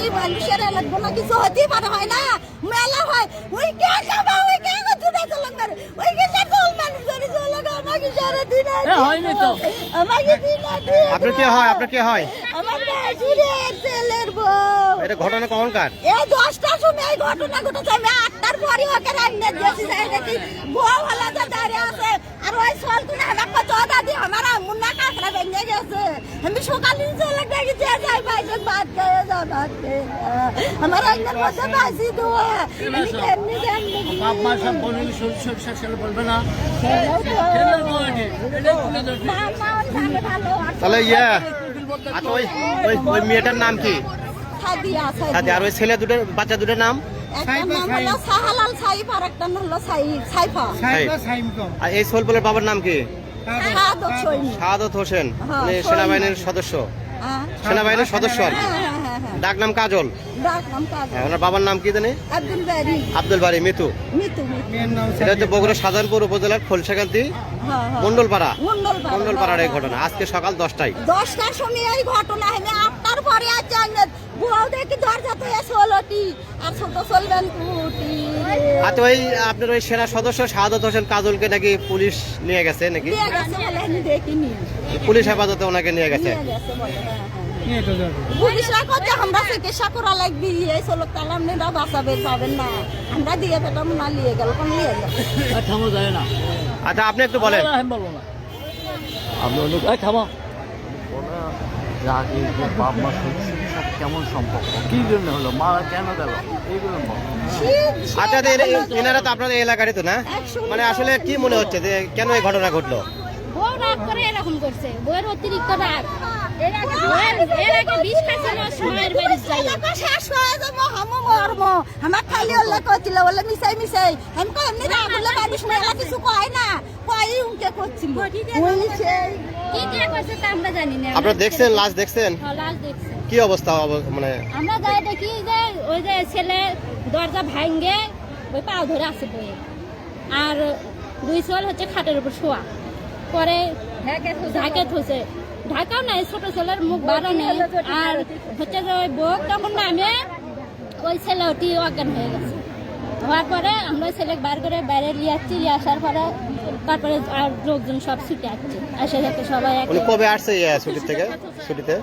কি মানুষের লাগবো না কিছু হতেই পারে হয় না? মেলা হয়। দিন আপনার কে হয়? আপনার কে হয়? এটা ঘটনা কখনকার? এই দশটার সময় এই ঘটনা ঘটেছে। আমি আটটার পরে ওকে রান্না দিয়েছি যাই দেখি। বউ হলা যে দাঁড়িয়ে আছে। আর ওই সল তুলে আমার কত দাদি আমার মুন্না কাঁকড়া ভেঙে গেছে। আমি সকালে চলে দেখি। যে যাই ভাইকে ভাত খেয়ে যাও ভাত খেয়ে যাও। আমার রান্নার মধ্যে বাসি দোয়া আমি কেমনি জানি বাপ মা সব বলে সরষে ছেলে বলবে না। তাহলে ইয়ে আচ্ছা ওই ওই ওই মেয়েটার নাম কি? সাদিয়া, আর ওই ছেলে দুটো বাচ্চা দুটোর নাম? একটার নাম হলো সাহালাল সাইফ আর একটার নাম হলো সাইফ। সাইফা আর এই সোলপুলের বাবার নাম কি? সাদত শাহাদত হোসেন হ্যাঁ, সেনাবাহিনীর সদস্য। হ্যাঁ। সেনাবাহিনীর সদস্য আর কি। হ্যাঁ, হ্যাঁ। ডাক নাম কাজল? হ্যাঁ, ওনার বাবার নাম কি জানি? আব্দুল বাড়ি মিতু। এটা হচ্ছে বগুড়া সাধারণপুর উপজেলার খোলসাকান্তি হ্যাঁ, হ্যাঁ। মন্ডলপাড়া মন্ডলপাড়া, মন্ডলপাড়ার এই ঘটনা। আজকে সকাল দশটায়। দশটার সময় এই ঘটনা হলে আটটার পরে আছে বউ দেখি দরজা তো ষোলোটি আর ছোট চলবেন কুটি আচ্ছা ওই আপনার ওই সেনা সদস্য শাহাদত হোসেন কাজলকে নাকি পুলিশ নিয়ে গেছে নাকি? পুলিশ হেফাজতে ওনাকে নিয়ে গেছে। নিয়ে গেছে বলে। পুলিশরা করতে আমরা চিকিৎসা করা লাগবে এই ষোলো তালাম নেই বাঁচাবে পাবেন না। আমরা দিয়ে পেতাম না নিয়ে গেল কোন নিয়ে গেল? থামো যায় না। আচ্ছা আপনি একটু বলেন। আমি বলব না। আমি বলব থামো। রাগে যে বাপ মা সব কেমন সম্পর্ক? কি জন্য হলো? মারা কেন গেল? এইগুলো আচ্ছা এনারা তো আপনাদের এলাকারই তো না? মানে আসলে কি মনে হচ্ছে যে কেন এই ঘটনা ঘটলো? বউ রাগ করে এরকম করছে। বউয়ের অতিরিক্ত রাগ। আমার খালি ওল্লা বলে মিশাই মিশাই আমি কই এমনি রাগ হলে মানুষ মেলা কিছু কয় না কই উনকে করছিল ওই কি কে করছে তা আমরা জানি না। আপনারা দেখছেন লাশ দেখছেন? হ্যাঁ, লাশ কি অবস্থা অব- মানে? আমরা যাই দেখি যে ওই যে ছেলে দরজা ভাঙ্গে ওই পাও ধরে আছে বইয়ে। আর দুই ছেলে হচ্ছে খাটের উপর শোয়া। পরে ঢাকে থুছে ঢাকাও নাই ছোট ছেলের মুখ বাড়া নেই। আর হচ্ছে যে ওই বউ তখন নামে ওই ছেলে ওটি অজ্ঞান হয়ে গেছে। হওয়ার পরে আমরা ছেলে বার করে বাইরে নিয়ে আসছি নিয়ে আসার পরে তারপরে আর লোকজন সব ছুটে আসছে। আসে যাতে সবাই এক কবে আসছে ছুটির থেকে? ছুটিতে?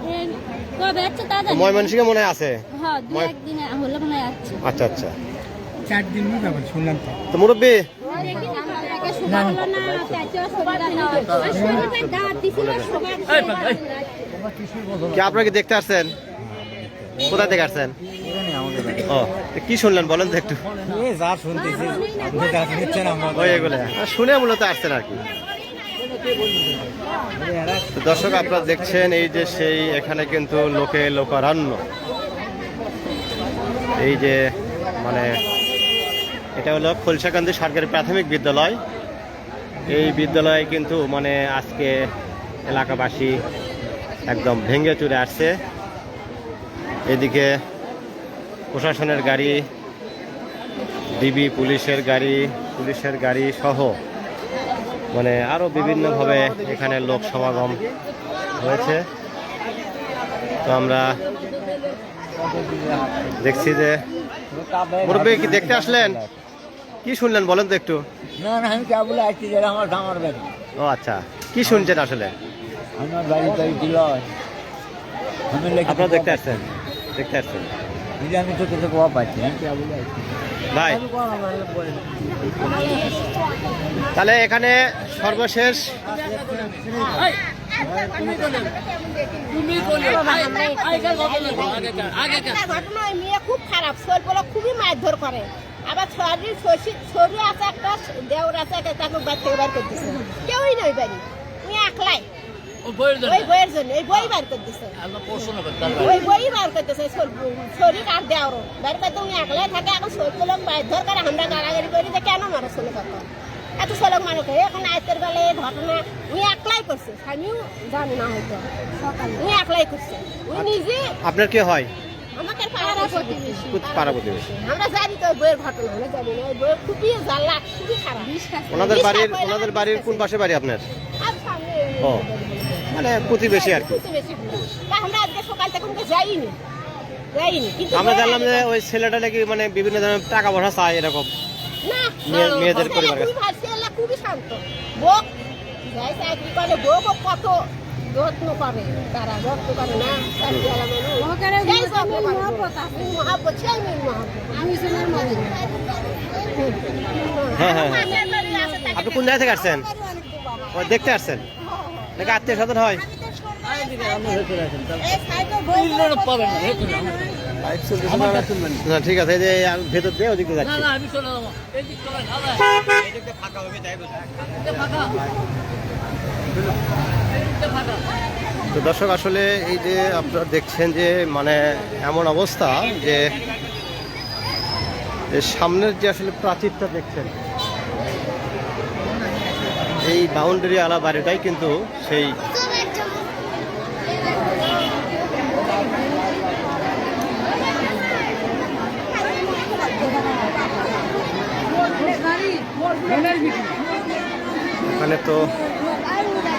কবে আসছে তা জানি না। ময়মনসিংহে মনে আছে? হ্যাঁ দু ময়- একদিনে হলে মনে হয় আসছে। আচ্ছা আচ্ছা। চার দিন শুনলাম তো। মুরব্বী? এই। কি আপনারা কি দেখতে আসছেন? কোথা থেকে আসছেন? ও কি শুনলেন বলেন তো একটু। যা শুনতেছি শুনে মূলত আসছেন আর কি। দর্শক আপনারা দেখছেন এই যে সেই এখানে কিন্তু লোকে লোকারণ্য। এই যে মানে এটা হলো খোলসাকান্দি সরকারি প্রাথমিক বিদ্যালয়। এই বিদ্যালয়ে কিন্তু মানে আজকে এলাকাবাসী একদম ভেঙে চুরে আসছে। এদিকে প্রশাসনের গাড়ি, ডিবি পুলিশের গাড়ি পুলিশের গাড়ি সহ মানে আরও বিভিন্নভাবে এখানে লোক সমাগম হয়েছে। তো আমরা দেখছি যে কি দেখতে আসলেন? কি শুনলেন বলেন তো একটু? না না আমি কেবল আসছি যেটা আমার ধামার বাড়ি। ও আচ্ছা। কি শুনছেন আসলে? আমার বাড়ি বাড়ি ছিল আমি লেখি আপনারা দেখতে আসছেন। দেখতে আসছেন। যদি আমি তো তোকে কোয়া পাচ্ছি আমি কেবল আসছি। ভাই। তাহলে এখানে সর্বশেষ বলে বলো, খুব খারাপ শরীর খুবই মারধর করে। আবার শরীর শরীর আছে একটা দেওর আছে একটা তাকে বাড়ি থেকে বার করতেছে। কেউই নয় বাড়ি। উনি একলাই। বইয়ের জন্য? ওই বইয়ের জন্য ওই বই বার করতেছে। ওই বই বার করতেছে শরীর আর দেওর। বার করতে উনি একলাই থাকে এখন শরীর লোক মারধর করে আমরা গাড়াগাড়ি করি যে কেন মারো শোনো কথা এত সলক মানুষ এখন আজকের বেলা এই ঘটনা উনি একলাই করছে। আমিও জানি না হয়তো। উনি একলাই করছে। উনি নিজে আপনার কে হয়? আমাকে পাড়া প্রতিবেশী পাড়া প্রতিবেশী। আমরা জানি তো বইয়ের ঘটনা আমরা জানি না। বই খুবই জ্বালা খুবই খারাপ। ওনাদের বাড়ির ওনাদের বাড়ির কোন পাশে বাড়ি আপনার? ও মানে প্রতিবেশী আর কি। আমরা আজকে সকাল থেকে যাইনি। কিন্তু আমরা জানলাম যে ওই ছেলেটা নাকি মানে বিভিন্ন ধরনের টাকা পয়সা চায় এরকম। মেয়েদের পরিবার খুবই ভালো, ছেলে খুবই শান্ত। বউ যাই চাকরি করে? বউ কত যত্ন করে তারা যত্ন করে না আপনি কোন জায়গা থেকে আসছেন? ও দেখতে আসছেন? নাকি আত্মীয় স্বজন হয়? না ঠিক আছে যে আমি ভেতর দিয়ে ওদিকে না যাচ্ছি তো দর্শক, আসলে এই যে আপনারা দেখছেন যে মানে এমন অবস্থা যে সামনের যে আসলে প্রাচীরটা দেখছেন, এই বাউন্ডারি আলা বাড়িটাই কিন্তু সেই ওখানে তো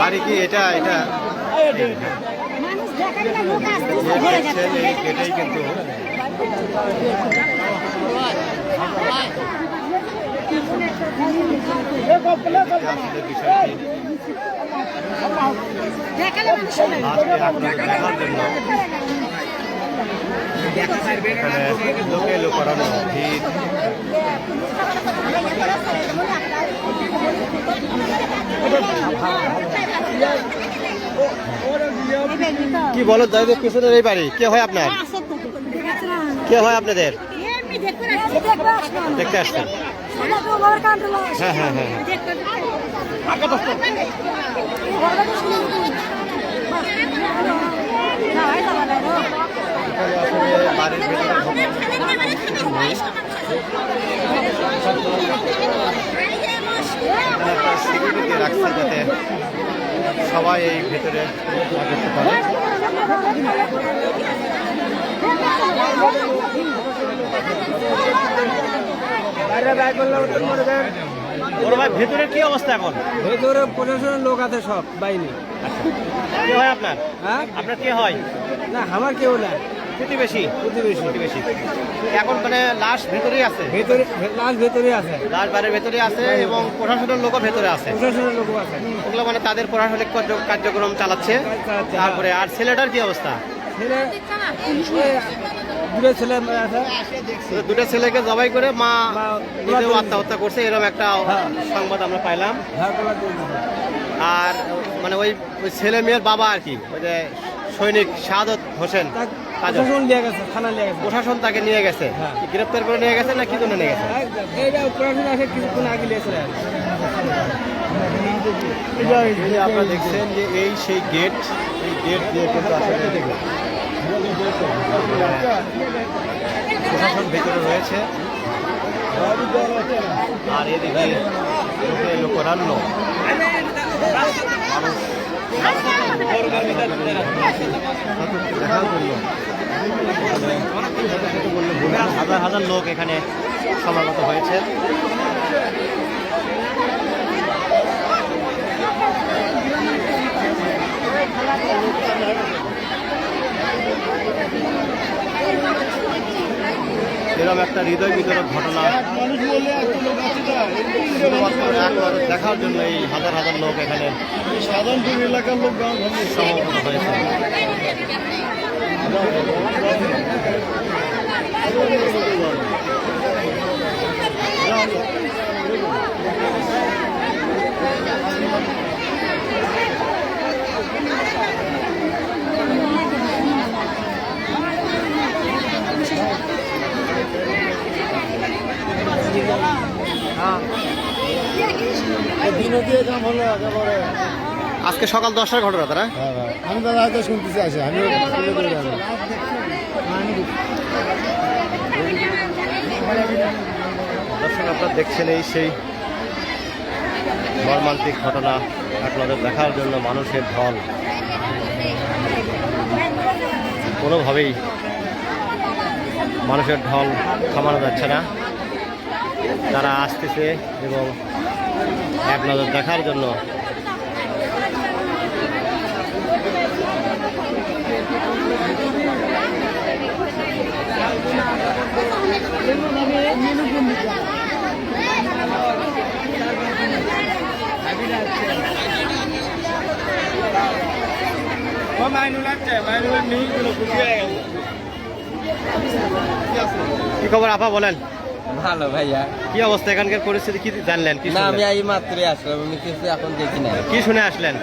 বাড়ি কি এটা এটা? যে দেখছেন এই এটাই কিন্তু আসলে বিষয়টি দেখার জন্য। এখানে লোকে লোকারণ্য ভিড় কি বলো দাদা পিছনের এই বাড়ি। কে হয় আপনার? কে হয় আপনাদের? দেখতে আসছেন। হ্যাঁ হ্যাঁ হ্যাঁ। আসলে বাড়ির সিকিউরিটি রাখছে যাতে সবাই এই ভেতরে না করতে পারে বড় ভাই ভেতরে কি অবস্থা এখন? ভেতরে প্রশাসনের লোক আছে সব বাইরে কে হয় আপনার? হ্যাঁ? আপনার কে হয়? না আমার কেউ না প্রতিবেশী? প্রতিবেশী। প্রতিবেশী। এখন মানে লাশ ভেতরেই আছে? ভেতরে লাশ ভেতরে আছে। লাশ বাড়ির ভেতরে আছে এবং প্রশাসনের লোকও ভেতরে আছে। প্রশাসনের লোক আছে। ওগুলো মানে তাদের প্রশাসনিক কার্যক্রম চালাচ্ছে। চালাচ্ছে, তারপরে আর ছেলেটার কি অবস্থা? ছেলে দুটো ছেলেকে জবাই করে মা নিজেও আত্মহত্যা করছে এরকম একটা হ্যাঁ। সংবাদ আমরা পাইলাম। হ্যাঁ। আর মানে ওই ওই ছেলে মেয়ের বাবা আর কি ওই যে সৈনিক শাহাদত হোসেন। প্রশাসন নিয়ে গেছে থানা নিয়ে গেছে। প্রশাসন তাকে নিয়ে গেছে? হ্যাঁ। গ্রেপ্তার করে নিয়ে গেছে না কি জন্য নিয়ে গেছে। এইটা প্রশাসন আসে কিছুক্ষণ আগে নিয়েছে আপনারা দেখছেন যে এই সেই গেট এই গেট দিয়ে কিন্তু আসলে প্রশাসন ভেতরে রয়েছে। আর এদিকে লোকে লোকরান্য মানুষ হাজার হাজার লোক এখানে সমাগত হয়েছে। এরকম একটা হৃদয় বিতরক ঘটনা দেখার জন্য এই হাজার হাজার লোক এখানে সাধারণ এলাকার লোক সমবেত হয়েছে Thank you. আজকে সকাল দশটার ঘটনা তারা আমি দাদা হয়তো শুনতেছি আসে আমি দর্শক, আপনারা দেখছেন এই সেই মর্মান্তিক ঘটনা আপনাদের দেখার জন্য মানুষের ধন কোনোভাবেই মানুষের ঢল থামানো যাচ্ছে না। তারা আসতেছে এবং এক নজর দেখার জন্য। কি খবর আপা বলেন? ভালো ভাইয়া। কি অবস্থা? এখানকার পরিস্থিতি কি জানলেন? কি না আমি? এই মাত্রই আসলাম আমি কিছু এখন দেখি না কি শুনে আসলেন?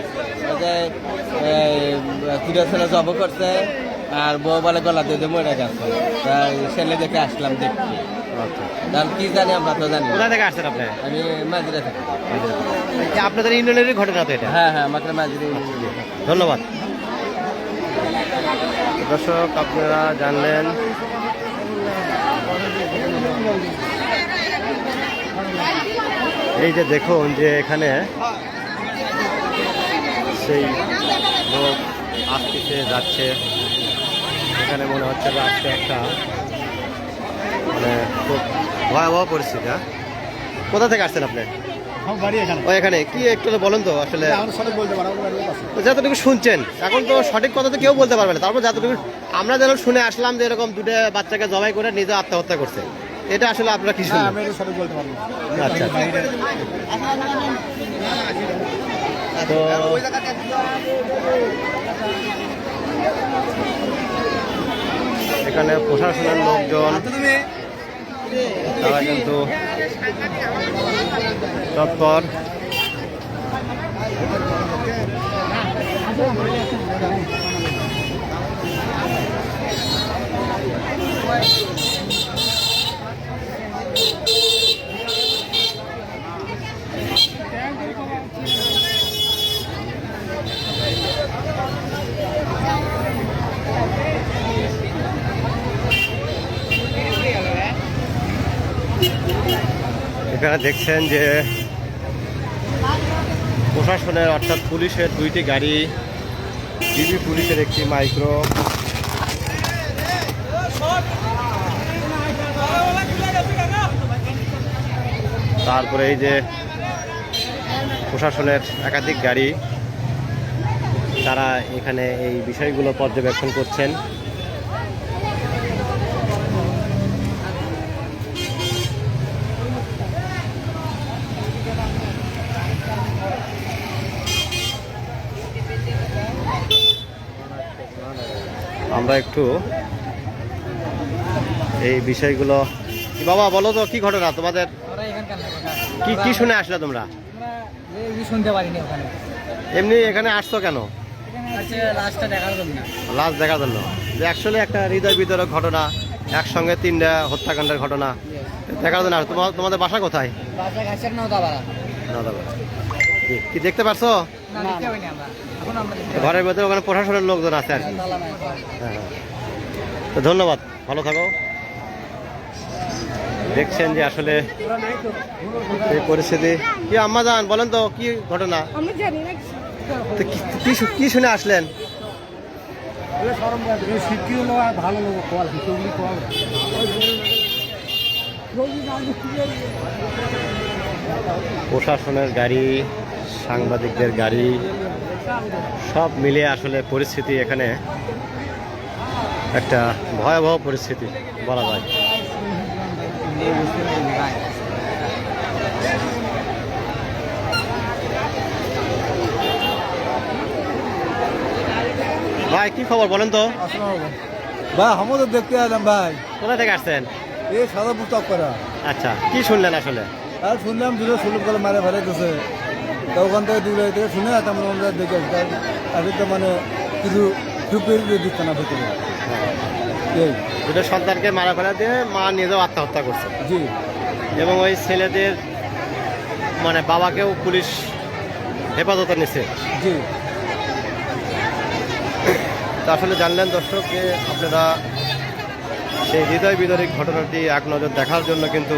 তিরা ছেলে জব করছে আর বউ বলে গলা দিয়ে মরে গেছে। তাই ছেলে দেখে আসলাম দেখছি। কারণ কি জানি আমরা তো জানি। কোথা থেকে আসছেন আপনি? আমি মাঝিরা থাকি। আপনাদের ইউনিয়নেরই ঘটনা তো এটা। হ্যাঁ হ্যাঁ আমাকে মাঝিরে ধন্যবাদ। দর্শক আপনারা জানলেন এই যে দেখুন যে এখানে সেই লোক আসতেছে যাচ্ছে। এখানে মনে হচ্ছে যে আজকে একটা মানে খুব ভয়াবহ পরিস্থিতি হ্যাঁ? কোথা থেকে আসছেন আপনি? এখানে। ও এখানে। কি একটু বলেন তো আসলে যতটুকু শুনছেন এখন তো সঠিক কথা তো কেউ বলতে পারবে না। তারপর যতটুকু আমরা যেন শুনে আসলাম যে এরকম দুটো বাচ্চাকে জবাই করে নিজে আত্মহত্যা করছে। এটা আসলে আপনারা কি আমি এটা সঠিক বলতে পারব। না। আচ্ছা। তো এখানে প্রশাসনের লোকজন তারা কিন্তু তৎপর। এখানে দেখছেন যে প্রশাসনের অর্থাৎ পুলিশের দুইটি গাড়ি, ডিবি পুলিশের একটি মাইক্রো। তারপরে এই যে প্রশাসনের একাধিক গাড়ি, তারা এখানে এই বিষয়গুলো পর্যবেক্ষণ করছেন। আমরা একটু এই বিষয়গুলো বাবা বলো তো কি ঘটনা তোমাদের? কি কি শুনে আসলে তোমরা? শুনতে পারিনি ওখানে। এমনি এখানে আসছো কেন? লাস্টটা দেখার জন্য। লাশ দেখার জন্য। যে অ্যাকচুয়ালি একটা হৃদয় বিতরক ঘটনা একসঙ্গে তিনটা হত্যাকাণ্ডের ঘটনা দেখার জন্য। তোমাদের বাসা কোথায়? বাসা কি- দেখতে পারছ? না দেখতে পাইনি আমরা। এখন আমরা দেখতে ঘরের ভেতরে ওখানে প্রশাসনের লোকজন আছে আর কি। হ্যাঁ হ্যাঁ। তো ধন্যবাদ ভালো থাকো। দেখছেন যে আসলে এই পরিস্থিতি। কি আম্মা যান বলেন তো কি ঘটনা? আমি জানি না। তো কি- কি শুনে আসলেন? প্রশাসনের গাড়ি সাংবাদিকদের গাড়ি সব মিলে আসলে পরিস্থিতি এখানে একটা ভয়াবহ পরিস্থিতি বলা যায়। ভাই কি খবর বলেন তো? ভাই আমাদের দেখতে এলাম ভাই। কোথা থেকে আসছেন? এই সাদা পুস্তক করা আচ্ছা কি শুনলেন আসলে? আর শুনলাম দুটো সুলভ করে মারে ফেলে দিছে তা ওখান থেকে দূরে থেকে শুনে তেমন আমরা দেখে আসি। তাদের তো মানে কিছু চুপের দিচ্ছে না ভেতরে। এই দুটো সন্তানকে মারা ফেলা দিয়ে মা নিজেও আত্মহত্যা করছে। জি। এবং ওই ছেলেদের মানে বাবাকেও পুলিশ হেফাজতে নিছে। জি। তা আসলে জানলেন দর্শক যে আপনারা সেই হৃদয় বিদারিক ঘটনাটি এক নজর দেখার জন্য কিন্তু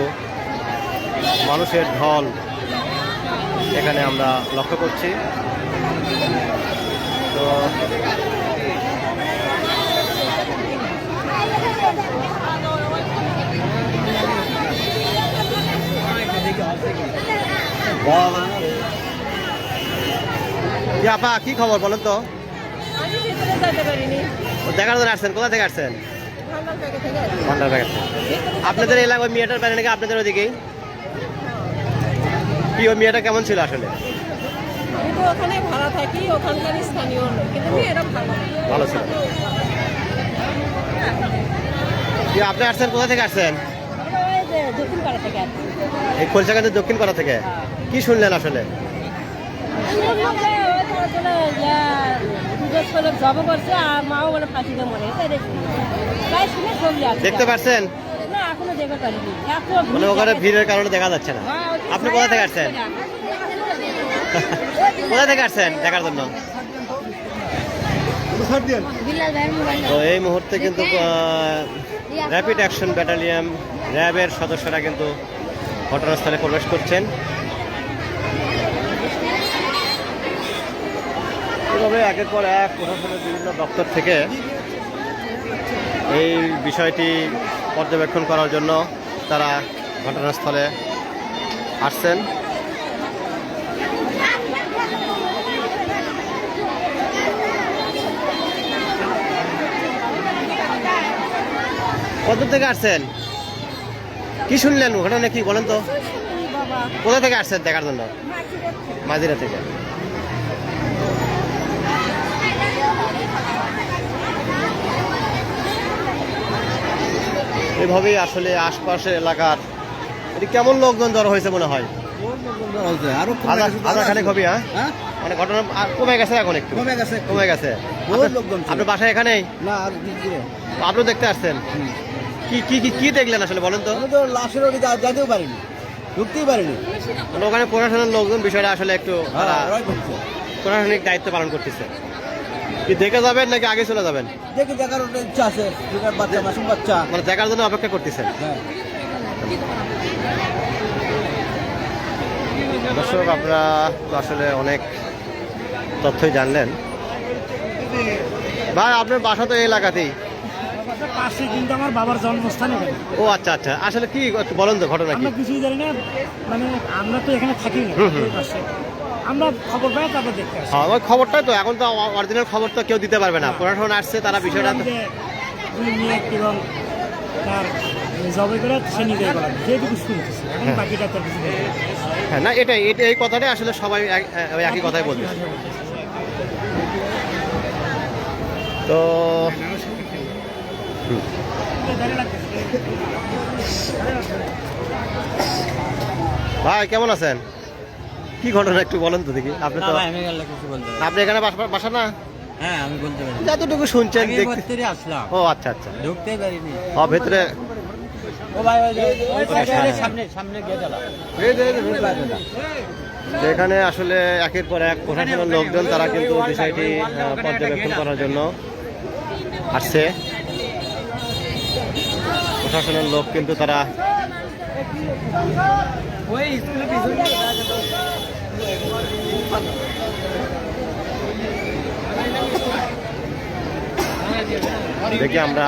মানুষের ঢল এখানে আমরা লক্ষ্য করছি। তো আপা কি খবর বলেন তো? দেখার জন্য আসছেন কোথা থেকে আসছেন? আপনাদের এলাকায় মেয়েটার নাকি আপনাদের ওদিকেই ওই মেয়েটা কেমন ছিল আসলে? ওখানে ভাড়া থাকি ওখানকার স্থানীয় কিন্তু মেয়েরা ভালো ভালো ছিল। আপনি আসছেন? কোথা থেকে আসছেন। এই কলকাতার দক্ষিণ পাড়া থেকে? কি শুনলেন আসলে? দেখতে পারছেন? না এখনও দেখতে পারিনি। এত মানে ওখানে ভিড়ের কারণে দেখা যাচ্ছে না। হ্যাঁ, আপনি কোথা থেকে আসছেন? কোথা থেকে আসছেন? দেখার জন্য। তো এই মুহূর্তে কিন্তু র্যাপিড অ্যাকশন ব্যাটালিয়ন র্যাবের সদস্যরা কিন্তু ঘটনাস্থলে প্রবেশ করছেন। এভাবে একের পর এক প্রশাসনের বিভিন্ন দপ্তর থেকে এই বিষয়টি পর্যবেক্ষণ করার জন্য তারা ঘটনাস্থলে আসছেন? কত থেকে আসছেন? কি শুনলেন ঘটনা কি বলেন তো? কোথা থেকে আসছেন দেখার জন্য? মাঝিরা থেকে। এভাবেই আসলে আশপাশের এলাকার এটি কেমন লোকজন জড়ো হয়েছে মনে হয়? আরও খানেক হবে হ্যাঁ? হ্যাঁ? মানে ঘটনা কমে গেছে এখন একটু। কমে গেছে কমে গেছে। আপনার- এখানেই? না আপনিও দেখতে আসছেন? কি কি কি কি দেখলেন আসলে বলেন তো? লাশের যেতেও পারিনি। ঢুকতেই পারিনি। মানে ওখানে প্রশাসনের লোকজন বিষয়টা আসলে একটু হ্যাঁ প্রশাসনিক দায়িত্ব পালন করতেছে। কি দেখে যাবেন নাকি আগে চলে যাবেন? দেখি দেখার ইচ্ছা আছে বাচ্চা মাসুম বাচ্চা। মানে দেখার জন্য অপেক্ষা করতেছেন? হ্যাঁ। দর্শক আপনারা তো আসলে অনেক তথ্যই জানলেন। ভাই আপনার বাসা তো এই এলাকাতেই? পাশে কিন্তু আমার বাবার জন্মস্থান ও আচ্ছা আচ্ছা। আসলে কি একটু বলেন তো ঘটনা কি? কিছুই জানি না মানে আমরা তো এখানে থাকি না আমরা খবর পাই তারপর দেখতে আসি। হ্যাঁ খবরটাই তো এখন তো অরিজিনাল খবর তো কেউ দিতে পারবে না। প্রশাসন আসছে তারা বিষয়টা এবং তার জবে করে সে নিজে করা। যেটুকু শুনতেছি। এখন হ্যাঁ। বাকিটা তার কিছু না। হ্যাঁ না এটাই এটা- এই কথাটাই আসলে সবাই এক- ওই একই কথাই বলবে। তো ভাই কেমন আছেন? কি ঘটনা একটু বলেন তো দেখি। আপনি তো আপনি এখানে বাসা- না? হ্যাঁ আমি বলতে পারি। যতটুকু শুনছেন আগে দেখতে আসলাম। ও আচ্ছা আচ্ছা। ঢুকতেই পারিনি। ও ভেতরে এখানে আসলে একের পর এক প্রশাসনের লোকজন তারা কিন্তু বিষয়টি পর্যবেক্ষণ করার জন্য আসছে। প্রশাসনের লোক কিন্তু তারা দেখি আমরা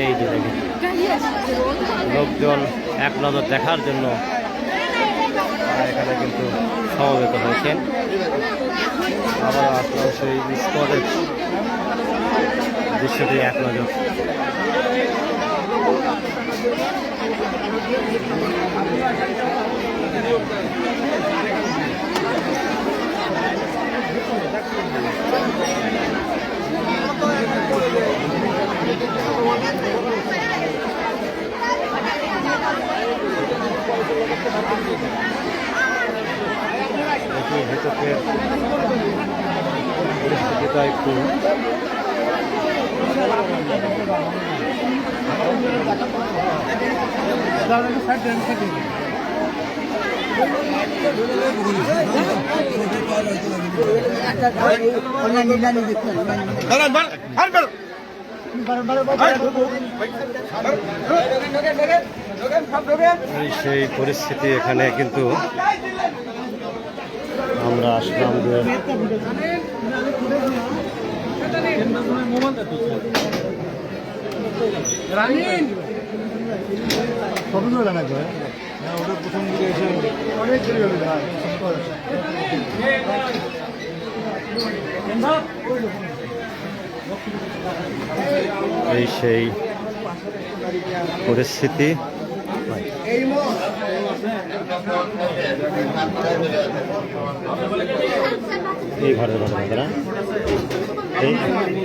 এই যে দেখি লোকজন এক নজর দেখার জন্য এখানে কিন্তু সমবেত হয়েছেন। আবার আপনার সেই স্পটের দৃশ্যটি এক নজর। ভেতরের পরিস্থিতিটা একটু এই সেই পরিস্থিতি এখানে কিন্তু আমরা আসলাম যে অনেক এই সেই পরিস্থিতি এই ঘরের ঘটনা তারা এই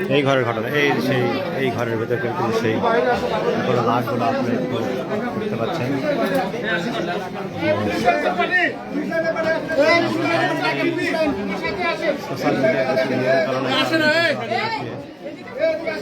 এই ঘরের ঘটনা এই সেই এই ঘরের ভেতরে কিন্তু সেই লাশগুলো আপনি একটু দেখতে পাচ্ছেন সোশ্যাল মিডিয়ায় কারণে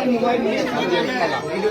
এখানে সেই মেয়েটার এই যে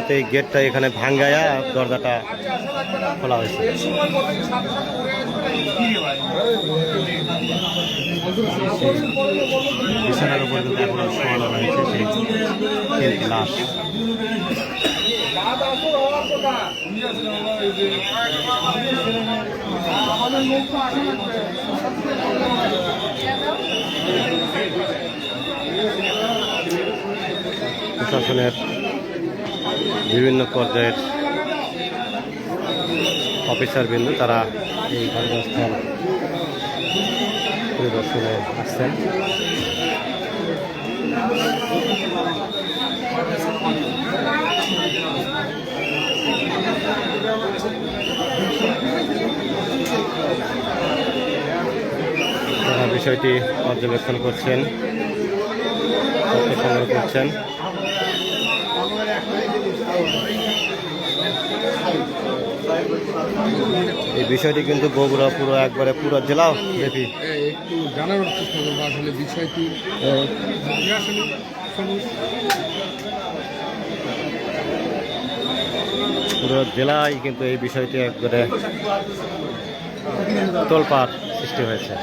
মূলত এই গেটটা এখানে ভাঙ্গায়া দরজাটা খোলা হয়েছে। বিছানার উপর কিন্তু শোয়ানো রয়েছে সেই লাশ। প্রশাসনের বিভিন্ন পর্যায়ের অফিসার বিন্দু তারা এই ঘটনাস্থল পরিদর্শনে আসছেন। তারা বিষয়টি পর্যবেক্ষণ করছেন সংগ্রহ করছেন। এই বিষয়টি কিন্তু বগুড়া পুরো একবারে পুরো জেলা ব্যাপী। একটু জানার চেষ্টা করব আসলে বিষয়টি পুরো জেলায় কিন্তু এই বিষয়টি একবারে তোলপাড় সৃষ্টি হয়েছে।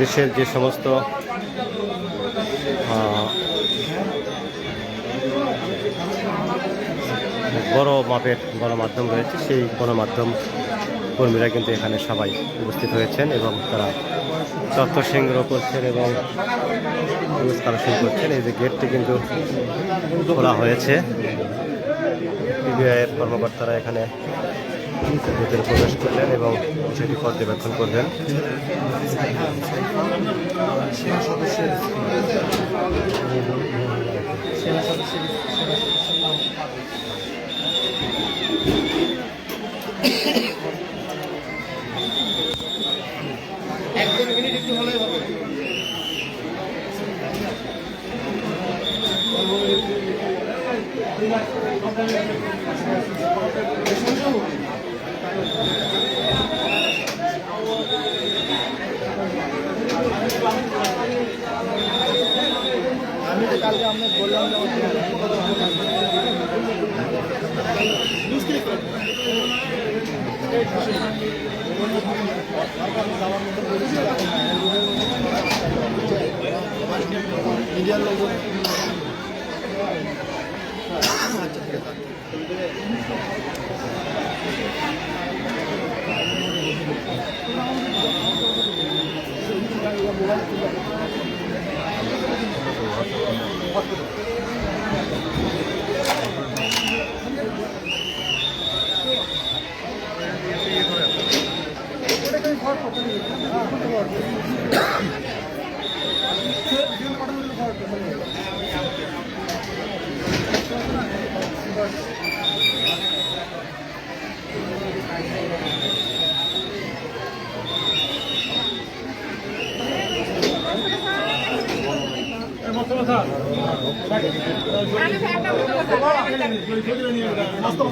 দেশের যে সমস্ত বড় মাপের গণমাধ্যম রয়েছে। সেই গণমাধ্যম কর্মীরা কিন্তু এখানে সবাই উপস্থিত হয়েছেন এবং তারা তথ্য সংগ্রহ করছেন এবং কালেকশন করছেন। এই যে গেটটি কিন্তু খোলা হয়েছে। পিবিআইয়ের কর্মকর্তারা এখানে ভেতরে প্রবেশ করলেন এবং সেটি পর্যবেক্ষণ করলেন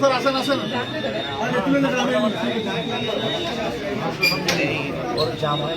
স্যার আসেন আসেন ওর জাম হয়